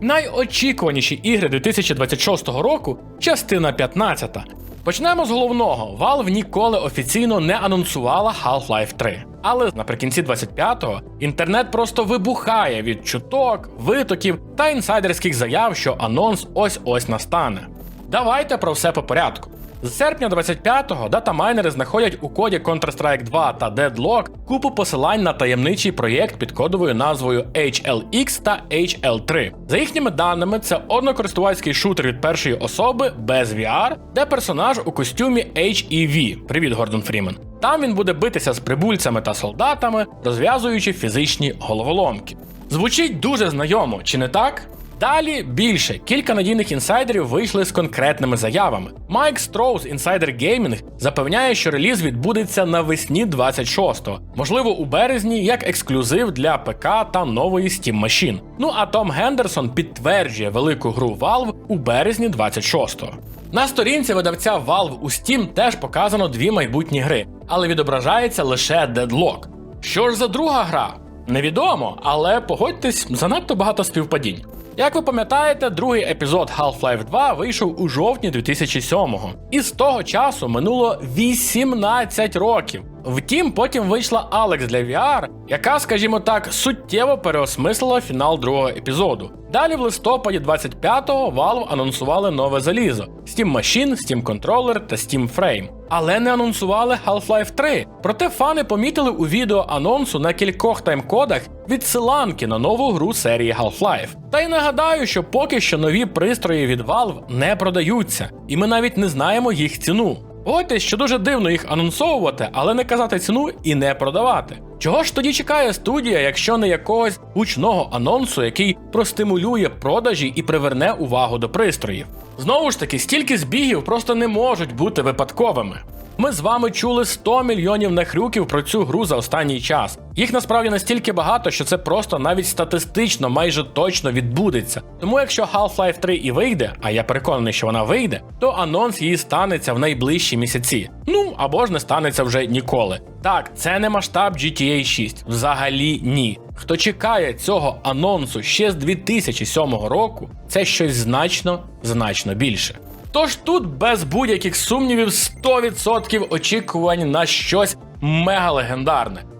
Найочікуваніші ігри 2026 року частина 15. Почнемо з головного. Valve ніколи офіційно не анонсувала Half-Life 3. Але наприкінці 25-го інтернет просто вибухає від чуток, витоків та інсайдерських заяв, що анонс ось-ось настане. Давайте про все по порядку. З серпня 25-го датамайнери знаходять у коді Counter-Strike 2 та Deadlock купу посилань на таємничий проєкт під кодовою назвою HLX та HL3. За їхніми даними, це однокористувацький шутер від першої особи без VR, де персонаж у костюмі HEV. Привіт, Гордон Фрімен. Там він буде битися з прибульцями та солдатами, розв'язуючи фізичні головоломки. Звучить дуже знайомо, чи не так? Далі більше кілька надійних інсайдерів вийшли з конкретними заявами. Майк Строуз, інсайдер Gaming, запевняє, що реліз відбудеться навесні 26-го, можливо, у березні як ексклюзив для ПК та нової Steam машин. Ну а Том Гендерсон підтверджує велику гру Valve у березні 26-го. На сторінці видавця Valve у Steam теж показано дві майбутні гри, але відображається лише Deadlock. Що ж за друга гра? Невідомо, але погодьтесь, занадто багато співпадінь. Як ви пам'ятаєте, другий епізод Half-Life 2 вийшов у жовтні 2007-го, і з того часу минуло 18 років. Втім, потім вийшла Alex для VR, яка, скажімо так, суттєво переосмислила фінал другого епізоду. Далі в листопаді 25-го Valve анонсували нове залізо: Steam Machine, Steam Controller та Steam Frame. Але не анонсували Half-Life 3. Проте фани помітили у відео анонсу на кількох таймкодах відсиланки на нову гру серії Half-Life. Та й нагадаю, що поки що нові пристрої від Valve не продаються, і ми навіть не знаємо їх ціну. Погодьтесь, що дуже дивно їх анонсовувати, але не казати ціну і не продавати. Чого ж тоді чекає студія, якщо не якогось гучного анонсу, який простимулює продажі і приверне увагу до пристроїв? Знову ж таки, стільки збігів просто не можуть бути випадковими. Ми з вами чули 100 мільйонів нахрюків про цю гру за останній час. Їх насправді настільки багато, що це просто навіть статистично майже точно відбудеться. Тому якщо Half-Life 3 і вийде, а я переконаний, що вона вийде, то анонс її станеться в найближчі місяці. Ну або ж не станеться вже ніколи. Так, це не масштаб GTA 6. Взагалі ні. Хто чекає цього анонсу ще з 2007 року, це щось значно, значно більше. Тож тут без будь-яких сумнівів 100% очікувань на щось мега легендарне.